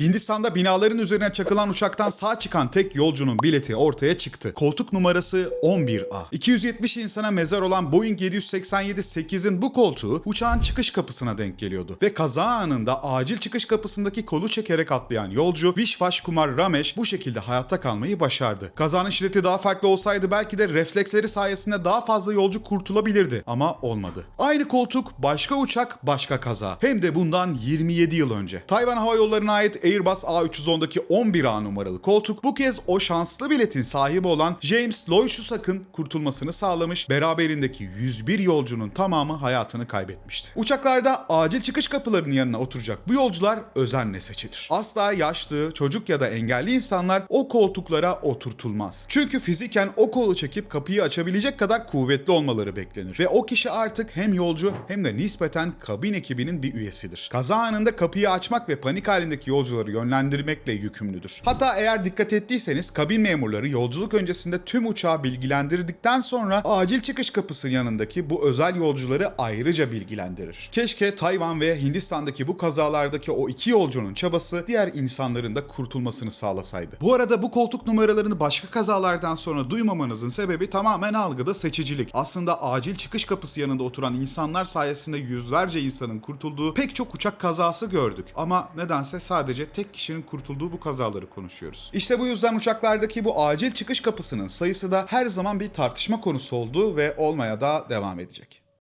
Hindistan'da binaların üzerine çakılan uçaktan sağ çıkan tek yolcunun bileti ortaya çıktı. Koltuk numarası 11A. 270 insana mezar olan Boeing 787-8'in bu koltuğu uçağın çıkış kapısına denk geliyordu. Ve kaza anında acil çıkış kapısındaki kolu çekerek atlayan yolcu Vishwash Kumar Ramesh bu şekilde hayatta kalmayı başardı. Kazanın şiddeti daha farklı olsaydı belki de refleksleri sayesinde daha fazla yolcu kurtulabilirdi ama olmadı. Aynı koltuk, başka uçak, başka kaza. Hem de bundan 27 yıl önce. Tayvan Hava Yolları'na ait Airbus A310'daki 11A numaralı koltuk bu kez o şanslı biletin sahibi olan James Loy Shusak'ın kurtulmasını sağlamış, beraberindeki 101 yolcunun tamamı hayatını kaybetmişti. Uçaklarda acil çıkış kapılarının yanına oturacak bu yolcular özenle seçilir. Asla yaşlı, çocuk ya da engelli insanlar o koltuklara oturtulmaz. Çünkü fiziken o kolu çekip kapıyı açabilecek kadar kuvvetli olmaları beklenir. Ve o kişi artık hem yolcu hem de nispeten kabin ekibinin bir üyesidir. Kaza anında kapıyı açmak ve panik halindeki yolcuları yönlendirmekle yükümlüdür. Hatta eğer dikkat ettiyseniz kabin memurları yolculuk öncesinde tüm uçağı bilgilendirdikten sonra acil çıkış kapısının yanındaki bu özel yolcuları ayrıca bilgilendirir. Keşke Tayvan ve Hindistan'daki bu kazalardaki o iki yolcunun çabası diğer insanların da kurtulmasını sağlasaydı. Bu arada bu koltuk numaralarını başka kazalardan sonra duymamanızın sebebi tamamen algıda seçicilik. Aslında acil çıkış kapısı yanında oturan insanlar sayesinde yüzlerce insanın kurtulduğu pek çok uçak kazası gördük. Ama nedense sadece tek kişinin kurtulduğu bu kazaları konuşuyoruz. İşte bu yüzden uçaklardaki bu acil çıkış kapısının sayısı da her zaman bir tartışma konusu oldu ve olmaya da devam edecek.